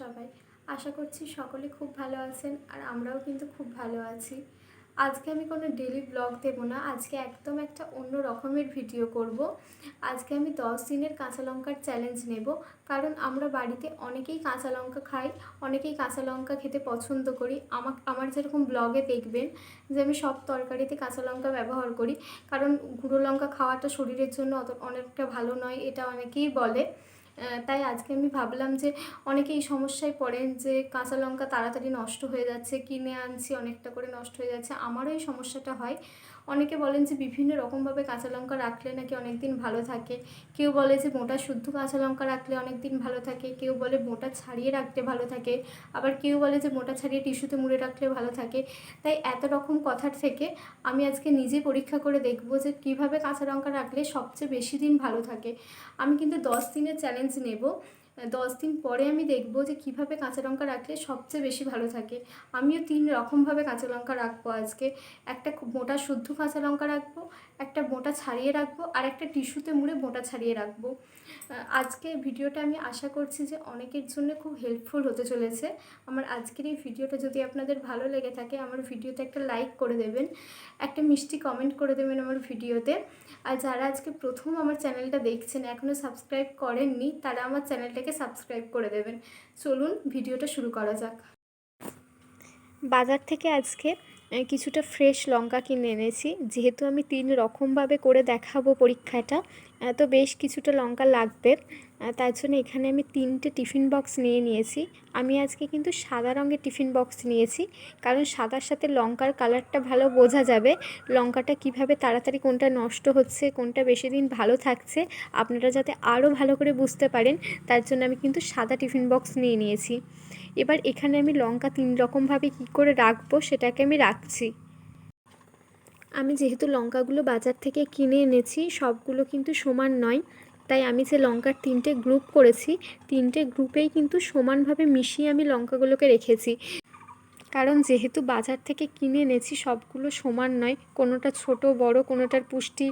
সবাই। আশা করছি সকলে খুব ভালো আছেন আর আমরাও কিন্তু খুব ভালো আছি। আজকে আমি কোনো ডেলি ব্লগ দেবো না, আজকে একদম একটা অন্য রকমের ভিডিও করব। আজকে আমি দশ দিনের কাঁচা লঙ্কার চ্যালেঞ্জ নেব, কারণ আমরা বাড়িতে অনেকেই কাঁচা লঙ্কা খাই, অনেকেই কাঁচা লঙ্কা খেতে পছন্দ করি। আমার আমার যেরকম ব্লগে দেখবেন যে আমি সব তরকারিতে কাঁচা লঙ্কা ব্যবহার করি, কারণ গুঁড়ো লঙ্কা খাওয়াটা শরীরের জন্য অত অনেকটা ভালো নয় এটা অনেকেই বলে। তাই আজকে আমি ভাবলাম যে অনেকে এই সমস্যায় পড়েন যে কাঁচা লঙ্কা তাড়াতাড়ি নষ্ট হয়ে যাচ্ছে, কিনে আনছি, অনেকটা করে নষ্ট হয়ে যাচ্ছে। আমারও এই সমস্যাটা হয়। অনেকে বলেন যে বিভিন্ন রকমভাবে কাঁচা লঙ্কা রাখলে নাকি অনেক দিন ভালো থাকে। কেউ বলে যে মোটা শুদ্ধ কাঁচা লঙ্কা রাখলে অনেক দিন ভালো থাকে। কেউ বলে মোটা ছাড়িয়ে রাখতে ভালো থাকে। আবার কেউ বলে যে মোটা ছাড়িয়ে টিস্যুতে মুড়ে রাখলে ভালো থাকে। তাই এত রকম কথার থেকে আমি আজকে নিজে পরীক্ষা করে দেখব যে কীভাবে কাঁচা লঙ্কা রাখলে সবচেয়ে বেশি দিন ভালো থাকে। আমি কিন্তু দশ দিনের চ্যালেঞ্জ নেব। দশ দিন পরে আমি দেখব যে কীভাবে কাঁচা লঙ্কা রাখলে সবচেয়ে বেশি ভালো থাকে। আমিও তিন রকমভাবে কাঁচা লঙ্কা রাখব আজকে। একটা মোটা শুদ্ধ কাঁচা লঙ্কা রাখব, একটা মোটা ছাড়িয়ে রাখব, আর একটা টিস্যুতে মুড়ে মোটা ছাড়িয়ে রাখব। আহ, আজকে ভিডিওটা আমি আশা করছি যে অনেকের জন্য খুব হেল্পফুল হতে চলেছে। আমার আজকের এই ভিডিওটা যদি আপনাদের ভালো লেগে থাকে আমার ভিডিওতে একটা লাইক করে দেবেন একটা মিষ্টি কমেন্ট করে দেবেন আমার ভিডিওতে। আর যারা আজকে প্রথম আমার চ্যানেলটা দেখছেন এখনও সাবস্ক্রাইব করেননি তারা আমার চ্যানেলটাকে সাবস্ক্রাইব করে দেবেন। চলুন ভিডিওটা শুরু করা যাক। বাজার থেকে আজকে কিছুটা ফ্রেশ লঙ্কা কিনে এনেছি। যেহেতু আমি তিন রকমভাবে করে দেখাবো পরীক্ষাটা তো বেশ কিছুটা লঙ্কা লাগবে। তার জন্য এখানে আমি তিনটে টিফিন বক্স নিয়ে নিয়েছি। আমি আজকে কিন্তু সাদা রঙের টিফিন বক্স নিয়েছি, কারণ সাদার সাথে লঙ্কার কালারটা ভালো বোঝা যাবে। লঙ্কাটা কীভাবে তাড়াতাড়ি কোনটা নষ্ট হচ্ছে, কোনটা বেশি দিন ভালো থাকছে, আপনারা যাতে আরও ভালো করে বুঝতে পারেন, তার জন্য আমি কিন্তু সাদা টিফিন বক্স নিয়ে নিয়েছি। এবার এখানে আমি লঙ্কা তিন রকমভাবে কী করে রাখব সেটাকে আমি রাখছি। আমি যেহেতু লঙ্কাগুলো বাজার থেকে কিনে এনেছি, সবগুলো কিন্তু সমান নয়, তাই আমি যে লঙ্কার তিনটে গ্রুপ করেছি, তিনটে গ্রুপেই কিন্তু সমানভাবে মিশিয়ে আমি লঙ্কাগুলোকে রেখেছি। কারণ যেহেতু বাজার থেকে কিনে এনেছি, সবগুলো সমান নয়, কোনোটা ছোট, বড়, কোনোটার পুষ্টি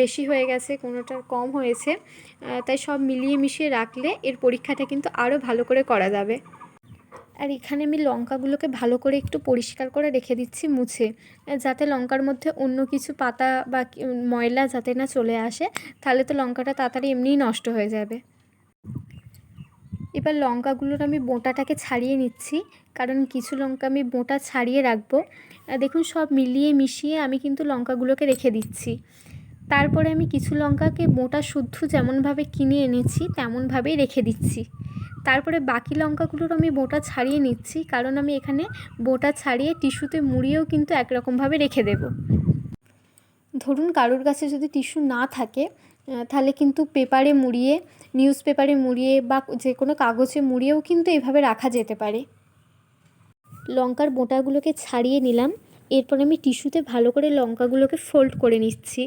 বেশি হয়ে গেছে, কোনোটার কম হয়েছে তাই সব মিলিয়ে মিশিয়ে রাখলে এর পরীক্ষাটা কিন্তু আরও ভালো করে করা যাবে। আর এখানে আমি লঙ্কাগুলোকে ভালো করে একটু পরিষ্কার করে রেখে দিচ্ছি মুছে যাতে লঙ্কার মধ্যে অন্য কিছু পাতা বা ময়লা যাতে না চলে আসে, তাহলে তো লঙ্কাটা তাড়াতাড়ি এমনিই নষ্ট হয়ে যাবে। এবার লঙ্কাগুলোর আমি বোঁটাটাকে ছাড়িয়ে নিচ্ছি, কারণ কিছু লঙ্কা আমি বোঁটা ছাড়িয়ে রাখব। দেখুন সব মিলিয়ে মিশিয়ে আমি কিন্তু লঙ্কাগুলোকে রেখে দিচ্ছি। তারপরে আমি কিছু লঙ্কাকে মোটা শুদ্ধ যেমনভাবে কিনে এনেছি, তেমনভাবেই রেখে দিচ্ছি। তারপরে বাকি লঙ্কাগুলোর আমি বোটা ছাড়িয়ে নিচ্ছি, কারণ আমি এখানে বোটা ছাড়িয়ে টিস্যুতে মুড়িয়েও কিন্তু একরকমভাবে রেখে দেব। ধরুন কারোর কাছে যদি টিস্যু না থাকে তাহলে কিন্তু পেপারে মুড়িয়ে নিউজ পেপারে মুড়িয়ে বা যে কোনো কাগজে মুড়িয়েও কিন্তু এভাবে রাখা যেতে পারে। লঙ্কার বোঁটাগুলোকে ছাড়িয়ে নিলাম। এরপর আমি টিস্যুতে ভালো করে লঙ্কাগুলোকে ফোল্ড করে নিচ্ছি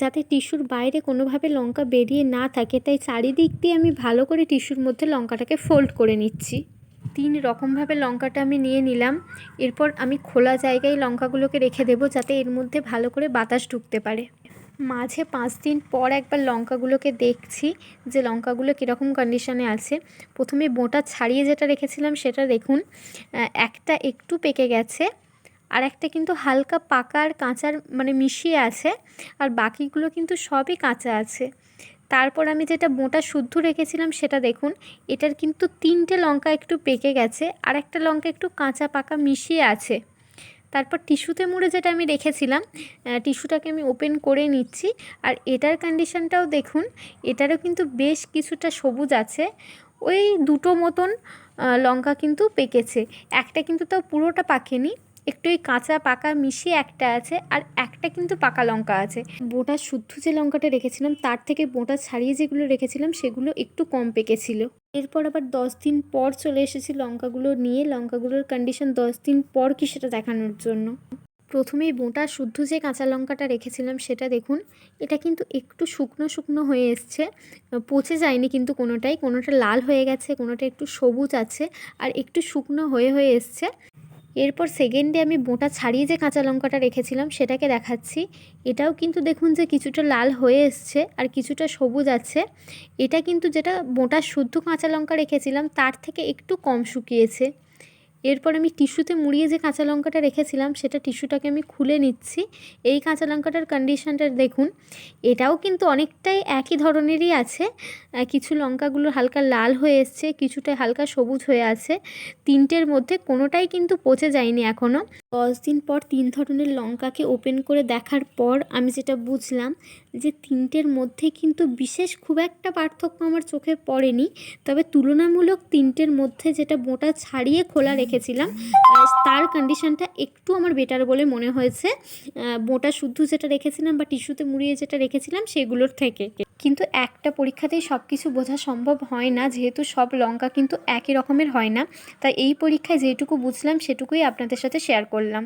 যাতে টিস্যুর বাইরে কোনোভাবে লঙ্কা বেরিয়ে না থাকে। তাই চারিদিক দিয়ে আমি ভালো করে টিস্যুর মধ্যে লঙ্কাটাকে ফোল্ড করে নিচ্ছি। তিন রকমভাবে লঙ্কাটা আমি নিয়ে নিলাম। এরপর আমি খোলা জায়গায় লঙ্কাগুলোকে রেখে দেবো, যাতে এর মধ্যে ভালো করে বাতাস ঢুকতে পারে। মাঝে পাঁচ দিন পর একবার লঙ্কাগুলোকে দেখছি যে লঙ্কাগুলো কীরকম কন্ডিশনে আছে। প্রথমে বোঁটা ছাড়িয়ে যেটা রেখেছিলাম সেটা দেখুন একটা একটু পেকে গেছে। আর একটা কিন্তু হালকা পাকা আর কাঁচার মানে মিশিয়ে আছে, আর বাকিগুলো কিন্তু সবই কাঁচা আছে। তারপর আমি যেটা মোটা শুদ্ধ রেখেছিলাম সেটা দেখুন, এটার কিন্তু তিনটে লঙ্কা একটু পেকে গেছে, আর একটা লঙ্কা একটু কাঁচা পাকা মিশিয়ে আছে। তারপর টিস্যুতে মুড়ে যেটা আমি রেখেছিলাম টিস্যুটাকে আমি ওপেন করে নিচ্ছি, আর এটার কন্ডিশনটাও দেখুন, এটারও কিন্তু বেশ কিছুটা সবুজ আছে, ওই দুটো মতন লঙ্কা কিন্তু পেকেছে। একটা কিন্তু তাও পুরোটা পাকেনি একটু ওই কাঁচা পাকা মিশিয়ে একটা আছে আর একটা কিন্তু পাকা লঙ্কা আছে। বোটা শুদ্ধ যে লঙ্কাটা রেখেছিলাম, তার থেকে বোটা ছাড়িয়ে যেগুলো রেখেছিলাম, সেগুলো একটু কম পেকেছিল। এরপর আবার দশ দিন পর চলে এসেছি লঙ্কাগুলো নিয়ে। লঙ্কাগুলোর কন্ডিশন দশ দিন পর কি সেটা দেখানোর জন্য। প্রথমেই বোঁটা শুদ্ধ যে কাঁচা লঙ্কাটা রেখেছিলাম, সেটা দেখুন, এটা কিন্তু একটু শুকনো শুকনো হয়ে এসছে। পচে যায়নি কিন্তু কোনোটাই, কোনোটা লাল হয়ে গেছে, কোনোটা একটু সবুজ আছে, আর একটু শুকনো হয়ে হয়ে এসছে। এরপর সেকেন্ডে আমি বোঁটা ছাড়িয়ে যে কাঁচা লঙ্কাটা রেখেছিলাম সেটাকে দেখাচ্ছি। এটাও কিন্তু দেখুন যে কিছুটা লাল হয়ে এসছে আর কিছুটা সবুজ আছে। এটা কিন্তু যেটা বোঁটা শুদ্ধ কাঁচা লঙ্কা রেখেছিলাম তার থেকে একটু কম শুকিয়েছে। এরপর আমি টিস্যুতে মুড়িয়ে যে কাঁচা লঙ্কাটা রেখেছিলাম, সেটা টিস্যুটাকে আমি খুলে নিচ্ছি। এই কাঁচা লঙ্কাটার কন্ডিশনটা দেখুন, এটাও কিন্তু অনেকটাই একই ধরনেরই আছে। কিছু লঙ্কাগুলো হালকা লাল হয়ে এসছে, কিছুটা হালকা সবুজ হয়ে আছে। তিনটের মধ্যে কোনোটাই কিন্তু পচে যায়নি এখনও দশ দিন পর তিন ধরনের লঙ্কাকে ওপেন করে দেখার পর আমি যেটা বুঝলাম যে তিনটের মধ্যে কিন্তু বিশেষ খুব একটা পার্থক্য আমার চোখে পড়েনি। তবে তুলনামূলক তিনটের মধ্যে যেটা বোঁটা ছাড়িয়ে খোলা রেখেছিলাম তার কন্ডিশনটা একটু আমার বেটার বলে মনে হয়েছে। বোঁটা শুদ্ধ যেটা রেখেছিলাম বা টিস্যুতে মুড়িয়ে যেটা রেখেছিলাম সেগুলোর থেকে। কিন্তু একটা পরীক্ষাতেই সব কিছু বোঝা সম্ভব হয় না, যেহেতু সব লঙ্কা কিন্তু একই রকমের হয় না। তাই এই পরীক্ষায় যেটুকু বুঝলাম, সেটুকুই আপনাদের সাথে শেয়ার করলাম।